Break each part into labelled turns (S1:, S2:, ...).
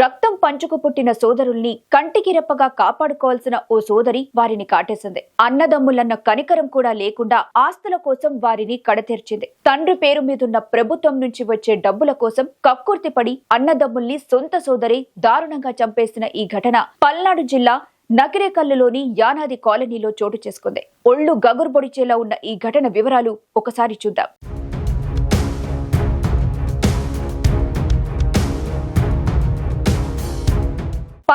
S1: రక్తం పంచుకు పుట్టిన సోదరుల్ని కంటికి రెప్పగా కాపాడుకోవాల్సిన ఓ సోదరి వారిని కాటేసింది. అన్నదమ్ములన్న కనికరం కూడా లేకుండా ఆస్తుల కోసం వారిని కడతెర్చింది. తండ్రి పేరు మీదున్న ప్రభుత్వం నుంచి వచ్చే డబ్బుల కోసం కక్కుర్తిపడి అన్నదమ్ముల్ని సొంత సోదరి దారుణంగా చంపేసిన ఈ ఘటన పల్నాడు జిల్లా నకిరేకల్లులోని యానాది కాలనీలో చోటు చేసుకుంది. ఒళ్ళు గగురుబొడిచేలా ఉన్న ఈ ఘటన వివరాలు ఒకసారి చూద్దాం.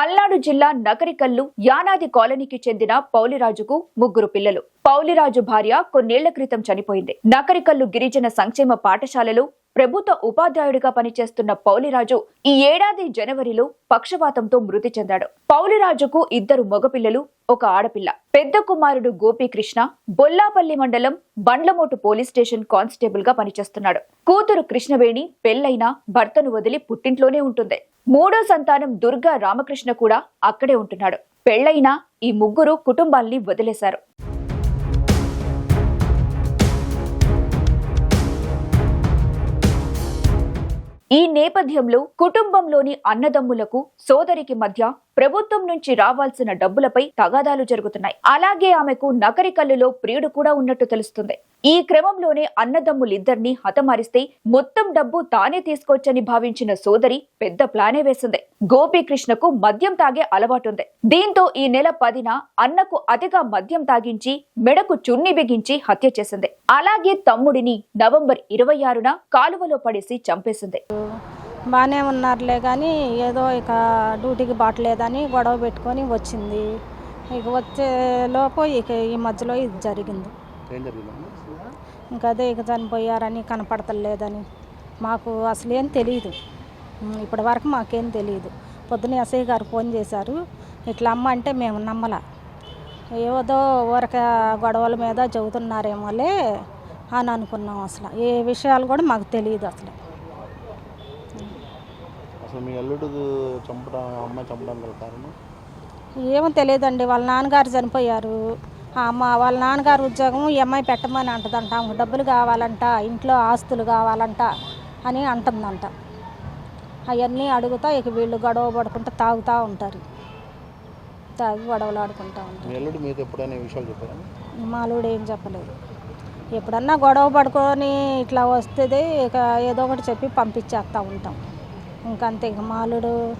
S1: పల్నాడు జిల్లా నకరికల్లు యానాది కాలనీకి చెందిన పౌలిరాజుకు ముగ్గురు పిల్లలు. పౌలిరాజు భార్య కొన్నేళ్ళ క్రితం చనిపోయింది. నకరికల్లు గిరిజన సంక్షేమ పాఠశాలలో ప్రభుత్వ ఉపాధ్యాయుడిగా పనిచేస్తున్న పౌలిరాజు ఈ ఏడాది జనవరిలో పక్షవాతంతో మృతి చెందాడు. పౌలిరాజుకు ఇద్దరు మగపిల్లలు ఒక ఆడపిల్ల. పెద్ద కుమారుడు గోపీకృష్ణ బొల్లాపల్లి మండలం బండ్లమోటు పోలీస్ స్టేషన్ కానిస్టేబుల్గా పనిచేస్తున్నాడు. కూతురు కృష్ణవేణి పెళ్ళైన భర్తను వదిలి పుట్టింట్లోనే ఉంటుంది. మూడో సంతానం దుర్గా రామకృష్ణ కూడా అక్కడే ఉంటున్నాడు. పెళ్ళైనా ఈ ముగ్గురు కుటుంబాల్ని వదిలేశారు. ఈ నేపథ్యంలో కుటుంబంలోని అన్నదమ్ములకు సోదరికి మధ్య ప్రభుత్వం నుంచి రావాల్సిన డబ్బులపై తగాదాలు జరుగుతున్నాయి. అలాగే ఆమెకు నకరికల్లులో ప్రియుడు కూడా ఉన్నట్టు తెలుస్తుంది. ఈ క్రమంలోనే అన్నదమ్ములిద్దరినీ హతమారిస్తే మొత్తం డబ్బు తానే తీసుకొచ్చని భావించిన సోదరి పెద్ద ప్లానే వేసింది. గోపీకృష్ణకు మద్యం తాగే అలవాటుంది. దీంతో ఈ నెల పదిన అన్నకు అతిగా మద్యం తాగించి మెడకు చున్ని బిగించి హత్య చేసింది. అలాగే తమ్ముడిని నవంబర్ ఇరవై ఆరున కాలువలో పడేసి చంపేసింది.
S2: బాగానే ఉన్నారులే కానీ ఏదో ఇక డ్యూటీకి బాటలేదని గొడవ పెట్టుకొని వచ్చింది. ఇక వచ్చే లోపు ఇక ఈ మధ్యలో ఇది జరిగింది.
S3: ఏం జరిగిందమ్మా?
S2: ఇంకా అదే ఇక చనిపోయారని కనపడతలేదని. మాకు అసలు ఏం తెలియదు ఇప్పటి వరకు మాకేం తెలియదు పొద్దున ఎస్ఐ గారు ఫోన్ చేశారు. ఇట్లా అమ్మ అంటే మేము నమ్మల. ఏదో ఊరక గొడవల మీద చెబుతున్నారేమోలే అని అనుకున్నాం అసలు. ఏ విషయాలు కూడా మాకు తెలియదు అసలు.
S3: అసలు మీ అల్లుడు చంపడం అమ్మాయి చంపడం గల కారణం?
S2: ఏమో తెలియదండి. వాళ్ళ నాన్నగారు చనిపోయారు. అమ్మ వాళ్ళ నాన్నగారు ఉద్యోగం ఈ అమ్మాయి పెట్టమని అంటదంట. ఆమెకు డబ్బులు కావాలంట ఇంట్లో ఆస్తులు కావాలంట అని అంటుందంట. అవన్నీ అడుగుతా ఇక వీళ్ళు గొడవ పడుకుంటూ తాగుతూ ఉంటారు. తాగి గొడవలు ఆడుకుంటూ ఉంటారు.
S3: మీ
S2: మాలుడు ఏం చెప్పలేదు. ఎప్పుడన్నా గొడవ పడుకొని ఇట్లా వస్తుంది ఇక ఏదో ఒకటి చెప్పి పంపించేస్తూ ఉంటాం. ఇంకంతే ఇక మాలుడు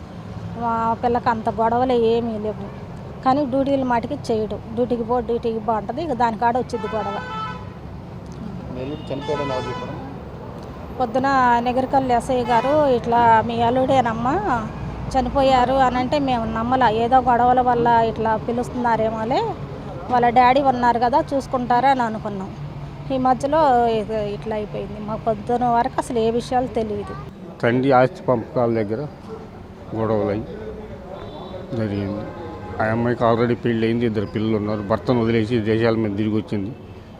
S2: మా పిల్లకి అంత గొడవలు ఏమీ లేవు. కానీ డ్యూటీలు మాటికి చేయడు. డ్యూటీకి పో డ్యూటీకి బాగుంటుంది ఇక దానికాడ వచ్చింది గొడవ.
S3: మీ
S2: పొద్దున నెగరికల్లు ఎస్ఐ గారు ఇట్లా మీ అల్లుడేనమ్మా చనిపోయారు అని అంటే మేము నమ్మల. ఏదో గొడవల వల్ల ఇట్లా పిలుస్తున్నారేమోలే. వాళ్ళ డాడీ ఉన్నారు కదా చూసుకుంటారా అని అనుకున్నాం. ఈ మధ్యలో ఇట్లా అయిపోయింది. మాకు పొద్దున వరకు అసలు ఏ విషయాలు తెలియదు.
S4: తండ్రి ఆస్తి పంపకాల దగ్గర గొడవలు జరిగింది. ఆ అమ్మాయికి ఆల్రెడీ పెళ్ళి అయింది ఇద్దరు పిల్లలు ఉన్నారు. భర్తను వదిలేసి దేశాల మీద తిరిగి వచ్చింది.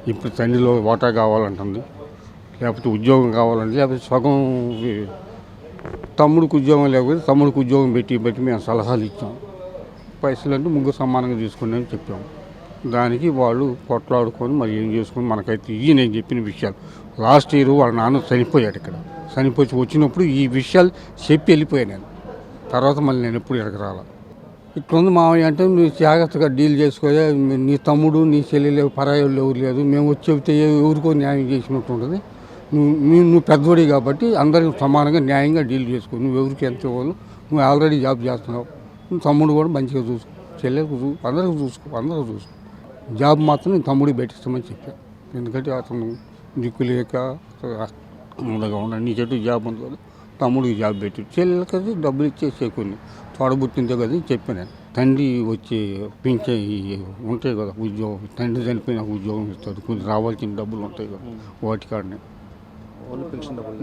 S4: ఇప్పుడు తండ్రిలో వాటా కావాలంటుంది లేకపోతే ఉద్యోగం కావాలంటే లేకపోతే సగం తమ్ముడికి ఉద్యోగం లేకపోతే తమ్ముడికి ఉద్యోగం పెట్టి పెట్టి మేము సలహాలు ఇచ్చాం. పైసలు అంటే ముగ్గురు సమానంగా తీసుకుని అని చెప్పాము దానికి వాళ్ళు కొట్లాడుకొని మరి ఏం చేసుకొని మనకైతే ఇవి నేను చెప్పిన విషయాలు. లాస్ట్ ఇయర్ వాళ్ళ నాన్న చనిపోయాడు ఇక్కడ. చనిపోయి వచ్చినప్పుడు ఈ విషయాలు చెప్పి వెళ్ళిపోయాను నేను. తర్వాత మళ్ళీ నేను ఎప్పుడు ఇక్కడికి రాలా. ఇట్లుంది ఉంది మామయ్య అంటే నువ్వు జాగ్రత్తగా డీల్ చేసుకోలే నీ తమ్ముడు నీ చెల్లెలు పరాయి ఎవరు లేదు మేము వచ్చి చెబితే ఎవరికో న్యాయం చేసినట్టు ఉంటుంది నువ్వు నువ్వు పెద్దవాడి కాబట్టి అందరికి సమానంగా న్యాయంగా డీల్ చేసుకో. నువ్వు ఎవరికి ఎంత ఇవ్వాలి నువ్వు ఆల్రెడీ జాబ్ చేస్తున్నావు. నువ్వు తమ్ముడు కూడా మంచిగా చూసుకో. చెల్లెలకు చూ అందరికి చూసుకో అందరికి చూసుకో. జాబ్ మాత్రం నీ తమ్ముడికి పెట్టిస్తామని చెప్పాను ఎందుకంటే అతను దిక్కు లేక ఉండగా ఉన్నాడు నీ చెట్టు జాబ్ ఉంది కదా. తమ్ముడికి జాబ్ పెట్టి చెల్లెలకి అది డబ్బులు ఇచ్చేసే కొన్ని. తోడబుట్టిందే కదా అని చెప్పాను. నేను తండ్రి వచ్చి పెంచే ఈ ఉంటాయి కదా ఉద్యోగం తండ్రి చనిపోయిన ఉద్యోగం ఇస్తాడు. కొన్ని రావాల్సిన డబ్బులు ఉంటాయి కదా వాటి కాడనే.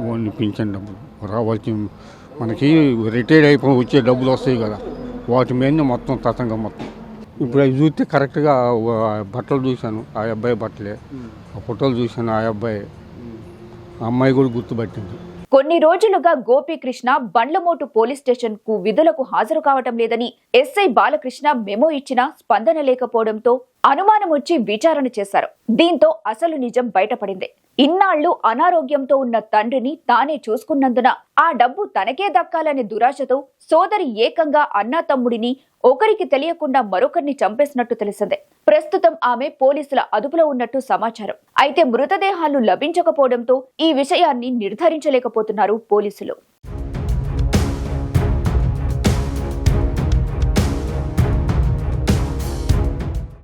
S3: ఓన్లీ
S4: పింఛన్ డబ్బులు. రావాల్సిన మనకి రిటైర్డ్ అయిపోయి వచ్చే డబ్బులు వస్తాయి కదా. వాటి మీదనే మొత్తం తతంగా మొత్తం. ఇప్పుడు అవి చూస్తే కరెక్ట్గా బట్టలు చూశాను. ఆ అబ్బాయి బట్టలే. ఆ ఫోటోలు చూశాను ఆ అబ్బాయి. ఆ అమ్మాయి కూడా గుర్తుపట్టింది.
S1: కొన్ని రోజులుగా గోపీకృష్ణ బండ్లమోటు పోలీస్ స్టేషన్కు విధులకు హాజరు కావటం లేదని ఎస్ఐ బాలకృష్ణ మెమో ఇచ్చినా స్పందన లేకపోవడంతో అనుమానం వచ్చి విచారణ చేశారు. దీంతో అసలు నిజం బయటపడింది. ఇన్నాళ్ళు అనారోగ్యంతో ఉన్న తండ్రిని తానే చూసుకున్నందున ఆ డబ్బు తనకే దక్కాలనే దురాశతో సోదరి ఏకంగా అన్నా తమ్ముడిని ఒకరికి తెలియకుండా మరొకరిని చంపేసినట్టు తెలిసిందే. ప్రస్తుతం ఆమె పోలీసుల అదుపులో ఉన్నట్టు సమాచారం. అయితే మృతదేహాలు లభించకపోవడంతో ఈ విషయాన్ని నిర్ధారించలేకపోతున్నారు పోలీసులు.